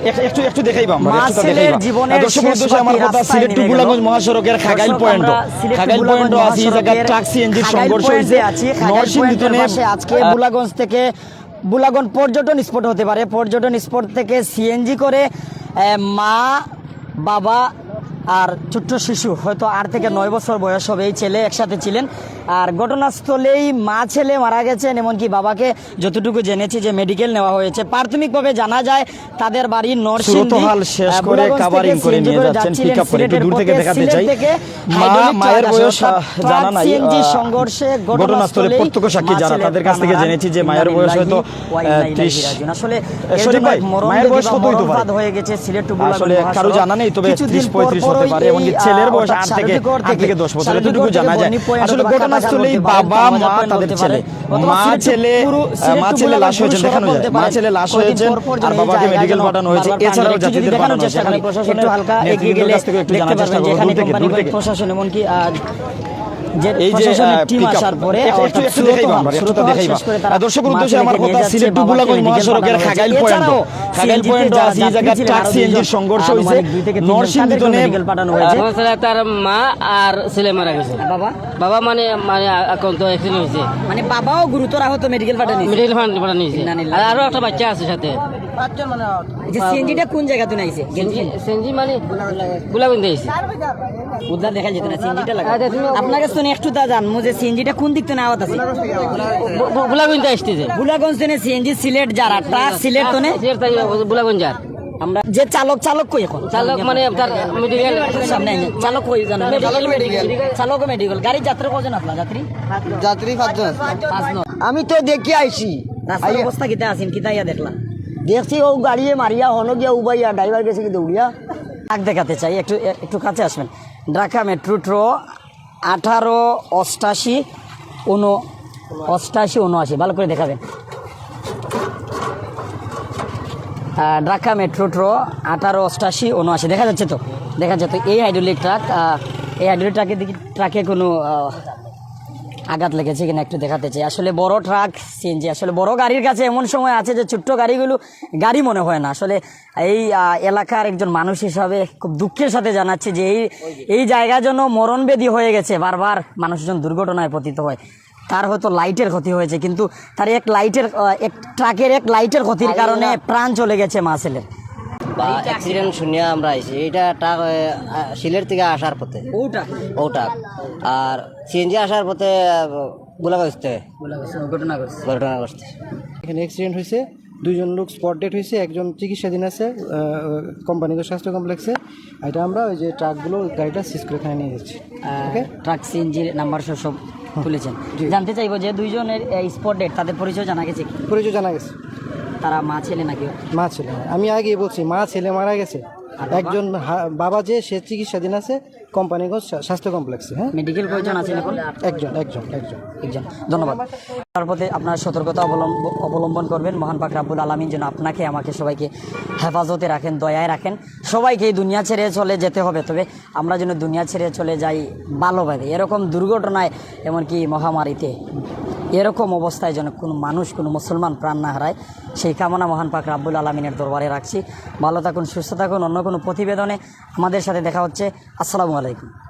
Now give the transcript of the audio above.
এক- একটু একটু দেখাইবা আমরা একটু দেখাইবা। জীবনের দর্শক শেষ আমার কথা সিলেট টু গোলাগঞ্জ মহাসড়কের খাগাইল পয়েন্ট আমরা সিলেট টু খাগাইল বুলাগঞ্জ পয়েন্ট আছে এই জায়গায় ট্রাক সিএনজির সংঘর্ষ হয়েছে আছি। খাগাইল নরসিংদীতে পয়েন্টের পাশে আজকে বুলাগঞ্জ থেকে বুলাগঞ্জ পর্যটন স্পট হতে পারে পর্যটন স্পট থেকে সিএনজি করে মা বাবা আর ছোট্ট শিশু হয়তো আট থেকে নয় বছর বয়স হবে এই ছেলে একসাথে ছিলেন আর ঘটনাস্থলেই মা ছেলে মারা গেছেন এমনকি বাবাকে যতটুকু জেনেছি যে মেডিকেল নেওয়া হয়েছে। প্রাথমিকভাবে জানা যায় তাদের বাড়ি নরসিংদী শেষ করে কাভারিং করে নিয়ে যাচ্ছেন করে। একটু দূর থেকে দেখাতে চাই। মা মায়ের বয়স জানা নাই। সংঘর্ষে ঘটনাস্থলে প্রত্যক্ষ সাক্ষী যারা তাদের কাছ থেকে জেনেছি যে মায়ের বয়স হয়তো ওয়া ইন্না ইলাইহি ত্রিশ রাজিউন। আসলে এর শরীফ ভাই মায়ের বয়স কত হইতে পারে? হয়ে গেছে সিলেট টু আসলে কারও জানা নেই তবে কিছুদিন ত্রিশ পর পঁয়ত্রিশ হতে পারে এমনকি ছেলের বয়স থেকে সারথীগড় আট থেকে দশ বছর এতটুকু জানা যায়। আসলে অথবা বলতে বাবা মা তাদের ছেলে। মা ছেলে মা ছেলে লাশ হয়েছে দেখানো যায় মা ছেলে লাশ পর আর বাবাকে মেডিকেল পাঠানো হয়েছে। এছাড়াও যাত্রীদের পাঠানো হয়েছে। একটু হালকা এগিয়ে গেলে দেখতে পারবেন যে এখানে কোম্পানি প্রশাসন এমনকি এই যে টিম আসার পরে দর্শক উদ্দেশ্যে আমার কথা, সিলেট টু বুলাগঞ্জ মহাসড়কের খাগাইল পয়েন্ট। খাগাইল পয়েন্ট আছে, এই সংঘর্ষ পাঠানো হয়েছে। তার মা আর ছেলে মারা গেছে। বাবা? বাবা মানে মানে আক্রান্ত অ্যাক্সিডেন্ট হয়েছে। মানে বাবাও গুরুতর আহত মেডিকেল পাঠানো মেডিকেল ফান্ড পাঠানো নিয়েছে আর আরও একটা বাচ্চা আছে সাথে। যে সিএনজিটা কোন জায়গা আইছে সেনজি মানে দিয়েছে উদ্ধার দেখা যেত না সিএনজিটা লাগা তুমি- আপনার কাছে তো একটু তা জানব যে সিএনজিটা কোন দিক থেকে আওয়াত আছে? আসতেছে থেকে সিএনজি সিলেট যারা ট্রাক সিলেট তনে গুলাগঞ্জার আমরা যে চালক চালক কই এখন? চালক মানে তার মেডিকেল সামনে। চালক কই জানেন চালক মেডিকেল গাড়ি যাত্রা কজন আপনার যাত্রী? যাত্রী পাঁচজন। পাঁচজন। আমি তো দেখি আইছি। রাস্তার অবস্থা কিতা আছেন? কিতা ইয়া দেখলা? দেখছি ও গাড়িয়ে মারিয়া হন গিয়া উবাইয়া ড্রাইভার গেছে কি দৌড়িয়া। ট্রাক দেখাতে চাই, একটু একটু কাছে আসবেন। ঢাকা মেট্রো ট্রো, আঠারো অষ্টাশি উনো, অষ্টাশি উনআশি, ভালো করে দেখাবেন। ঢাকা মেট্রো ট্রো, আঠারো অষ্টাশি উনআশি, দেখা যাচ্ছে তো? দেখা যাচ্ছে এই হাইড্রোলিক ট্রাক এই হাইড্রোলিক ট্রাকে দেখি ট্রাকে কোনো আঘাত লেগেছে কিনা একটু দেখাতে চাই। আসলে বড় ট্রাক সিএনজি আসলে বড় গাড়ির কাছে এমন সময় আছে যে ছোট্ট গাড়িগুলো গাড়ি মনে হয় না। আসলে এই এলাকার একজন মানুষ হিসাবে খুব দুঃখের সাথে জানাচ্ছি যে এই এই জায়গা জন্য মরণবেদী হয়ে গেছে। বারবার মানুষজন দুর্ঘটনায় পতিত হয়। তার হয়তো লাইটের ক্ষতি হয়েছে কিন্তু তার এক লাইটের এক ট্রাকের এক লাইটের ক্ষতির কারণে প্রাণ চলে গেছে মা ছেলের। বা অ্যাক্সিডেন্ট শুনিয়া আমরা আইছি। এটা টাক সিলেট থেকে আসার পথে। ওটা? ওটা। আর সিএনজি আসার পথে গোলাগঞ্জ থেকে ঘটনা ঘটছে। এখানে অ্যাক্সিডেন্ট হয়েছে দুইজন লোক স্পট ডেট হয়েছে একজন চিকিৎসাধীন আছে কোম্পানিগঞ্জ স্বাস্থ্য কমপ্লেক্সে। এটা আমরা ওই যে ট্রাকগুলো গাড়িটা সিজ করে এখানে নিয়ে যাচ্ছি। ওকে? ট্রাক সিএনজির নাম্বার সহ সব তুলেছেন। জানতে চাইব যে দুইজনের স্পট ডেট তাদের পরিচয় জানা গেছে পরিচয় জানা গেছে। তারা মা ছেলে নাকি? মা ছেলে। আমি আগে বলছি মা ছেলে মারা গেছে। একজন বাবা যে সে চিকিৎসাধীন আছে কোম্পানিগঞ্জ স্বাস্থ্য কমপ্লেক্সে হ্যাঁ? মেডিকেল কয়জন আছেন এখন একজন একজন একজন একজন। ধন্যবাদ। তার প্রতি আপনার সতর্কতা অবলম্বন অবলম্বন করবেন। মহান পাক রাব্বুল আলমিন যেন আপনাকে আমাকে সবাইকে হেফাজতে রাখেন দয়ায় রাখেন। সবাইকে এই দুনিয়া ছেড়ে চলে যেতে হবে। তবে আমরা যেন দুনিয়া ছেড়ে চলে যাই ভালোভাবে এরকম দুর্ঘটনায় এমনকি মহামারীতে। এরকম অবস্থায় যেন কোনো মানুষ, কোনো মুসলমান প্রাণ না হারায়, সেই কামনা মহান পাক রাব্বুল আলমিনের দরবারে রাখছি। ভালো থাকুন, সুস্থ থাকুন, অন্য কোনো প্রতিবেদনে আমাদের সাথে দেখা হচ্ছে। আসসালামু আলাইকুম।